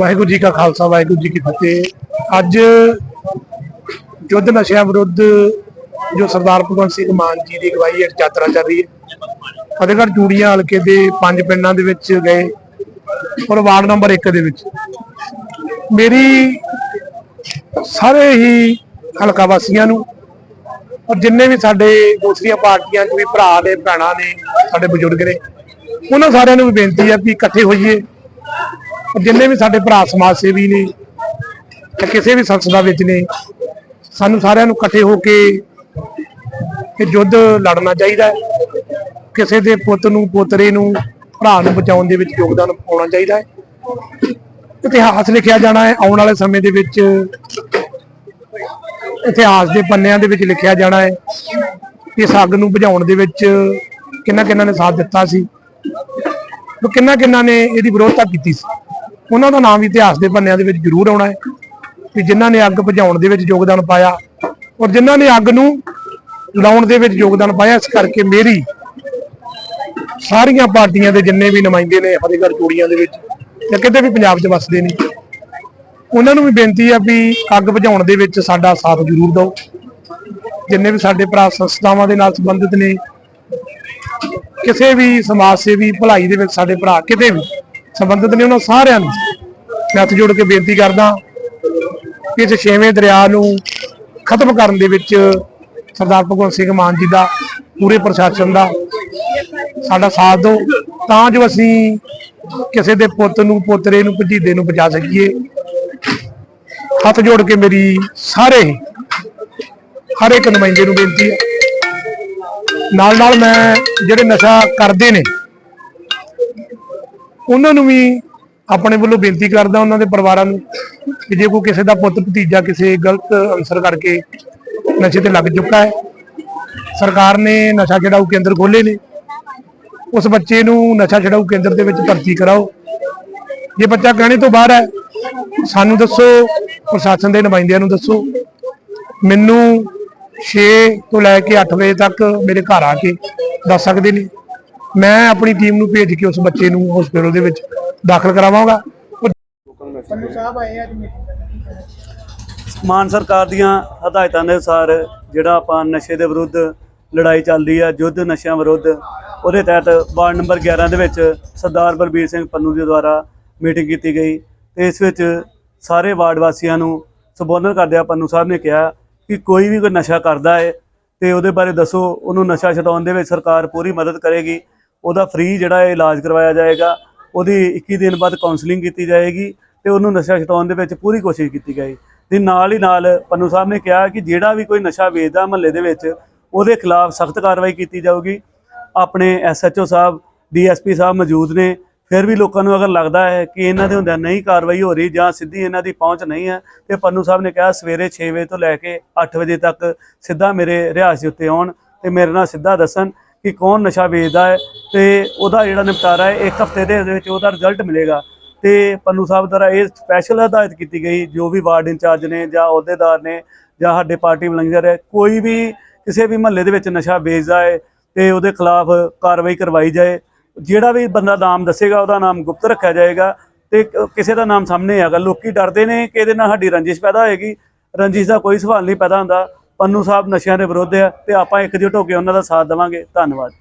ਵਾਹਿਗੁਰੂ ਜੀ ਕਾ ਖਾਲਸਾ, ਵਾਹਿਗੁਰੂ ਜੀ ਕੀ ਫਤਿਹ। ਅੱਜ ਯੁੱਧ ਨਸ਼ਿਆਂ ਵਿਰੁੱਧ ਜੋ ਸਰਦਾਰ ਭਗਵੰਤ ਸਿੰਘ ਮਾਨ ਜੀ ਦੀ ਅਗਵਾਈ ਹੇਠ ਯਾਤਰਾ ਚੱਲ ਰਹੀ ਹੈ, ਫਤਿਹਗੜ੍ਹ ਚੂੜੀਆਂ ਹਲਕੇ ਦੇ ਪੰਜ ਪਿੰਡਾਂ ਦੇ ਵਿੱਚ ਗਏ ਔਰ ਵਾਰਡ ਨੰਬਰ 1 ਦੇ ਵਿੱਚ। ਮੇਰੀ ਸਾਰੇ ਹੀ ਹਲਕਾ ਵਾਸੀਆਂ ਨੂੰ ਔਰ ਜਿੰਨੇ ਵੀ ਸਾਡੇ ਦੂਸਰੀਆਂ ਪਾਰਟੀਆਂ 'ਚ ਵੀ ਭਰਾ ਨੇ, ਭੈਣਾਂ ਨੇ, ਸਾਡੇ ਬਜ਼ੁਰਗ ਨੇ, ਉਹਨਾਂ ਸਾਰਿਆਂ ਨੂੰ ਵੀ ਬੇਨਤੀ ਹੈ ਕਿ ਇਕੱਠੇ ਹੋਈਏ। ਜਿੰਨੇ ਵੀ ਸਾਡੇ ਭਰਾ ਸਮਾਜ ਸੇਵੀ ਨੇ ਜਾਂ ਕਿਸੇ ਵੀ ਸੰਸਥਾ ਵਿੱਚ ਨੇ, ਸਾਨੂੰ ਸਾਰਿਆਂ ਨੂੰ ਇਕੱਠੇ ਹੋ ਕੇ ਇਹ ਯੁੱਧ ਲੜਨਾ ਚਾਹੀਦਾ ਹੈ। ਕਿਸੇ ਦੇ ਪੁੱਤ ਨੂੰ, ਪੋਤਰੇ ਨੂੰ, ਭਰਾ ਨੂੰ ਬਚਾਉਣ ਦੇ ਵਿੱਚ ਯੋਗਦਾਨ ਪਾਉਣਾ ਚਾਹੀਦਾ ਹੈ। ਇਤਿਹਾਸ ਲਿਖਿਆ ਜਾਣਾ ਹੈ, ਆਉਣ ਵਾਲੇ ਸਮੇਂ ਦੇ ਵਿੱਚ ਇਤਿਹਾਸ ਦੇ ਪੰਨਿਆਂ ਦੇ ਵਿੱਚ ਲਿਖਿਆ ਜਾਣਾ ਹੈ ਕਿ ਇਸ ਅੱਗ ਨੂੰ ਬੁਝਾਉਣ ਦੇ ਵਿੱਚ ਕਿੰਨਾ ਕਿੰਨਾ ਨੇ ਸਾਥ ਦਿੱਤਾ ਸੀ। ਕਿੰਨਾ ਕਿੰਨਾ ਨੇ ਇਹਦੀ ਵਿਰੋਧਤਾ ਕੀਤੀ ਸੀ। ਉਹਨਾਂ ਦਾ ਨਾਮ ਵੀ ਇਤਿਹਾਸ ਦੇ ਪੰਨਿਆਂ ਦੇ ਵਿੱਚ ਜ਼ਰੂਰ ਆਉਣਾ ਹੈ ਕਿ ਜਿਨ੍ਹਾਂ ਨੇ ਅੱਗ ਬੁਝਾਉਣ ਦੇ ਵਿੱਚ ਯੋਗਦਾਨ ਪਾਇਆ ਔਰ ਜਿਨ੍ਹਾਂ ਨੇ ਅੱਗ ਨੂੰ ਲਾਉਣ ਦੇ ਵਿੱਚ ਯੋਗਦਾਨ ਪਾਇਆ, ਇਸ ਕਰਕੇ ਮੇਰੀ ਸਾਰੀਆਂ ਪਾਰਟੀਆਂ ਦੇ ਜਿੰਨੇ ਵੀ ਨੁਮਾਇੰਦੇ ਨੇ ਫਤਿਹਗੜ੍ਹ ਚੂੜੀਆਂ ਦੇ ਵਿੱਚ ਜਾਂ ਕਿਤੇ ਵੀ ਪੰਜਾਬ 'ਚ ਵਸਦੇ ਨੇ, ਉਹਨਾਂ ਨੂੰ ਵੀ ਬੇਨਤੀ ਆ ਵੀ ਅੱਗ ਬੁਝਾਉਣ ਦੇ ਵਿੱਚ ਸਾਡਾ ਸਾਥ ਜ਼ਰੂਰ ਦਿਓ। ਜਿੰਨੇ ਵੀ ਸਾਡੇ ਭਰਾ ਸੰਸਥਾਵਾਂ ਦੇ ਨਾਲ ਸੰਬੰਧਿਤ ਨੇ, ਕਿਸੇ ਵੀ ਸਮਾਜ ਸੇਵੀ ਭਲਾਈ ਦੇ ਵਿੱਚ ਸਾਡੇ ਭਰਾ ਕਿਤੇ ਵੀ ਸੰਬੰਧਿਤ ਨੇ ਉਹਨਾਂ ਸਾਰਿਆਂ ਨੂੰ ਮੈਂ ਹੱਥ ਜੋੜ ਕੇ ਬੇਨਤੀ ਕਰਦਾ ਕਿ ਇਸ ਛੇਵੇਂ ਦਰਿਆ ਨੂੰ ਖਤਮ ਕਰਨ ਦੇ ਵਿੱਚ ਸਰਦਾਰ ਭਗਵੰਤ ਸਿੰਘ ਮਾਨ ਜੀ ਦਾ ਪੂਰੇ ਪ੍ਰਸ਼ਾਸਨ ਦਾ ਸਾਡਾ ਸਾਥ ਦਿਓ, ਤਾਂ ਜੋ ਅਸੀਂ ਕਿਸੇ ਦੇ ਪੁੱਤ ਨੂੰ, ਪੋਤਰੇ ਨੂੰ, ਭਤੀਜੇ ਨੂੰ ਬਚਾ ਸਕੀਏ। ਹੱਥ ਜੋੜ ਕੇ ਮੇਰੀ ਸਾਰੇ ਹਰ ਇੱਕ ਨੁਮਾਇੰਦੇ ਨੂੰ ਬੇਨਤੀ ਹੈ। ਨਾਲ ਨਾਲ ਮੈਂ ਜਿਹੜੇ ਨਸ਼ਾ ਕਰਦੇ ਨੇ ਉਹਨਾਂ ਨੂੰ ਵੀ ਆਪਣੇ ਵੱਲੋਂ ਬੇਨਤੀ ਕਰਦਾ ਉਹਨਾਂ ਦੇ ਪਰਿਵਾਰਾਂ ਨੂੰ ਕਿ ਜੇ ਕੋਈ ਕਿਸੇ ਦਾ ਪੁੱਤ, ਭਤੀਜਾ ਕਿਸੇ ਗਲਤ ਅਨਸਰ ਕਰਕੇ ਨਸ਼ੇ ਤੇ ਲੱਗ ਚੁੱਕਾ ਹੈ, ਸਰਕਾਰ ਨੇ ਨਸ਼ਾ ਛਡਾਊ ਕੇਂਦਰ ਖੋਲੇ ਨੇ, ਉਸ ਬੱਚੇ ਨੂੰ ਨਸ਼ਾ ਛਡਾਊ ਕੇਂਦਰ ਦੇ ਵਿੱਚ ਭਰਤੀ ਕਰਾਓ। ਜੇ ਬੱਚਾ ਕਹਿਣੇ ਤੋਂ ਬਾਹਰ ਹੈ, ਸਾਨੂੰ ਦੱਸੋ, ਪ੍ਰਸ਼ਾਸਨ ਦੇ ਨੁਮਾਇੰਦਿਆਂ ਨੂੰ ਦੱਸੋ। ਮੈਨੂੰ 6 ਤੋਂ ਲੈ ਕੇ 8 ਵਜੇ ਤੱਕ ਮੇਰੇ ਘਰ ਆ ਕੇ ਦੱਸ ਸਕਦੇ ਨੇ। ਮੈਂ ਆਪਣੀ ਟੀਮ ਨੂੰ ਭੇਜ ਕੇ ਉਸ ਬੱਚੇ ਨੂੰ ਹਸਪੀਟਲ ਦੇ ਵਿੱਚ ਦਾਖਲ ਕਰਾਵਾਂਗਾ। ਮਾਨ ਸਰਕਾਰ ਦੀਆਂ ਹਦਾਇਤਾਂ ਦੇ ਅਨੁਸਾਰ ਜਿਹੜਾ ਆਪਾਂ ਨਸ਼ੇ ਦੇ ਵਿਰੁੱਧ ਲੜਾਈ ਚੱਲਦੀ ਆ, ਯੁੱਧ ਨਸ਼ਿਆਂ ਵਿਰੁੱਧ, ਉਹਦੇ ਤਹਿਤ ਵਾਰਡ ਨੰਬਰ 11 ਦੇ ਵਿੱਚ ਸਰਦਾਰ ਬਲਬੀਰ ਸਿੰਘ ਪੰਨੂ ਜੀ ਦੁਆਰਾ ਮੀਟਿੰਗ ਕੀਤੀ ਗਈ ਤੇ ਇਸ ਵਿੱਚ ਸਾਰੇ ਵਾਰਡ ਵਾਸੀਆਂ ਨੂੰ ਸੰਬੋਧਨ ਕਰਦਿਆਂ ਪੰਨੂ ਸਾਹਿਬ ਨੇ ਕਿਹਾ ਕਿ ਕੋਈ ਵੀ ਕੋਈ ਨਸ਼ਾ ਕਰਦਾ ਹੈ ਤੇ ਉਹਦੇ ਬਾਰੇ ਦੱਸੋ, ਉਹਨੂੰ ਨਸ਼ਾ ਛਡਾਉਣ ਦੇ ਵਿੱਚ ਸਰਕਾਰ ਪੂਰੀ ਮਦਦ ਕਰੇਗੀ। ਉਹਦਾ ਫ੍ਰੀ ਜਿਹੜਾ ਹੈ ਇਲਾਜ ਕਰਵਾਇਆ ਜਾਏਗਾ, ਉਹਦੀ 21 ਦਿਨ ਬਾਅਦ ਕਾਉਂਸਲਿੰਗ ਕੀਤੀ ਜਾਏਗੀ ਤੇ ਉਹਨੂੰ ਨਸ਼ਾ ਛਡਾਉਣ ਦੇ ਵਿੱਚ ਪੂਰੀ ਕੋਸ਼ਿਸ਼ ਕੀਤੀ ਜਾਏਗੀ ਤੇ ਨਾਲ ਹੀ ਨਾਲ ਪੰਨੂ ਸਾਹਿਬ ਨੇ ਕਿਹਾ ਕਿ ਜਿਹੜਾ ਵੀ ਕੋਈ ਨਸ਼ਾ ਵੇਚਦਾ ਮਹੱਲੇ ਦੇ ਵਿੱਚ, ਉਹਦੇ ਖਿਲਾਫ ਸਖਤ ਕਾਰਵਾਈ ਕੀਤੀ ਜਾਊਗੀ। ਆਪਣੇ ਐਸਐਚਓ ਸਾਹਿਬ ਡੀਐਸਪੀ ਸਾਹਿਬ ਮੌਜੂਦ ਨੇ। ਫਿਰ ਵੀ ਲੋਕਾਂ ਨੂੰ ਅਗਰ ਲੱਗਦਾ ਹੈ ਕਿ ਇਹਨਾਂ ਦੇ ਹੁੰਦਿਆਂ ਨਹੀਂ ਕਾਰਵਾਈ ਹੋ ਰਹੀ ਜਾਂ ਸਿੱਧੀ ਇਹਨਾਂ ਦੀ ਪਹੁੰਚ ਨਹੀਂ ਹੈ, ਤੇ ਪੰਨੂ ਸਾਹਿਬ ਨੇ ਕਿਹਾ, ਸਵੇਰੇ 6 ਵਜੇ ਤੋਂ ਲੈ ਕੇ 8 ਵਜੇ ਤੱਕ ਸਿੱਧਾ ਮੇਰੇ ਰਿਹਾਇਸ਼ ਦੇ ਉੱਤੇ ਆਉਣ ਤੇ ਮੇਰੇ ਨਾਲ ਸਿੱਧਾ ਦੱਸਣ ਕਿ ਕੌਣ ਨਸ਼ਾ ਵੇਚਦਾ ਹੈ ਤੇ ਉਹਦਾ ਜਿਹੜਾ ਨਿਪਟਾਰਾ ਹੈ, ਇੱਕ ਹਫ਼ਤੇ ਦੇ ਵਿੱਚ ਉਹਦਾ ਰਿਜ਼ਲਟ ਮਿਲੇਗਾ। ਤੇ ਪੰਨੂ ਸਾਹਿਬ ਦੁਆਰਾ ਇਹ ਸਪੈਸ਼ਲ ਹਦਾਇਤ ਕੀਤੀ ਗਈ, ਜੋ ਵੀ ਵਾਰਡ ਇੰਚਾਰਜ ਨੇ ਜਾਂ ਅਹੁਦੇਦਾਰ ਨੇ ਜਾਂ ਸਾਡੇ ਪਾਰਟੀ ਵਲੰਜਰ ਹੈ ਕੋਈ ਵੀ ਕਿਸੇ ਵੀ ਮਹੱਲੇ ਦੇ ਵਿੱਚ ਨਸ਼ਾ ਵੇਚਦਾ ਹੈ ਤੇ ਉਹਦੇ ਖਿਲਾਫ ਕਾਰਵਾਈ ਕਰਵਾਈ ਜਾਏ, ਜਿਹੜਾ ਵੀ ਬੰਦਾ ਨਾਮ ਦੱਸੇਗਾ, ਉਹਦਾ ਨਾਮ ਗੁਪਤ ਰੱਖਿਆ ਜਾਏਗਾ ਤੇ ਕਿਸੇ ਦਾ ਨਾਮ ਸਾਹਮਣੇ ਆਗਾ ਲੋਕੀ ਡਰਦੇ ਨੇ ਕਿ ਇਹਦੇ ਨਾਲ ਸਾਡੀ ਰੰਜਿਸ਼ ਪੈਦਾ ਹੋਏਗੀ। ਰੰਜਿਸ਼ ਦਾ ਕੋਈ ਸਵਾਲ ਨਹੀਂ ਪੈਦਾ ਹੁੰਦਾ। ਪੰਨੂ ਸਾਹਿਬ ਨਸ਼ਿਆਂ ਦੇ ਵਿਰੁੱਧ ਹੈ ਤੇ ਆਪਾਂ ਇਕਜੁੱਟ ਹੋ ਕੇ ਉਹਨਾਂ ਦਾ ਸਾਥ ਦੇਵਾਂਗੇ। ਧੰਨਵਾਦ।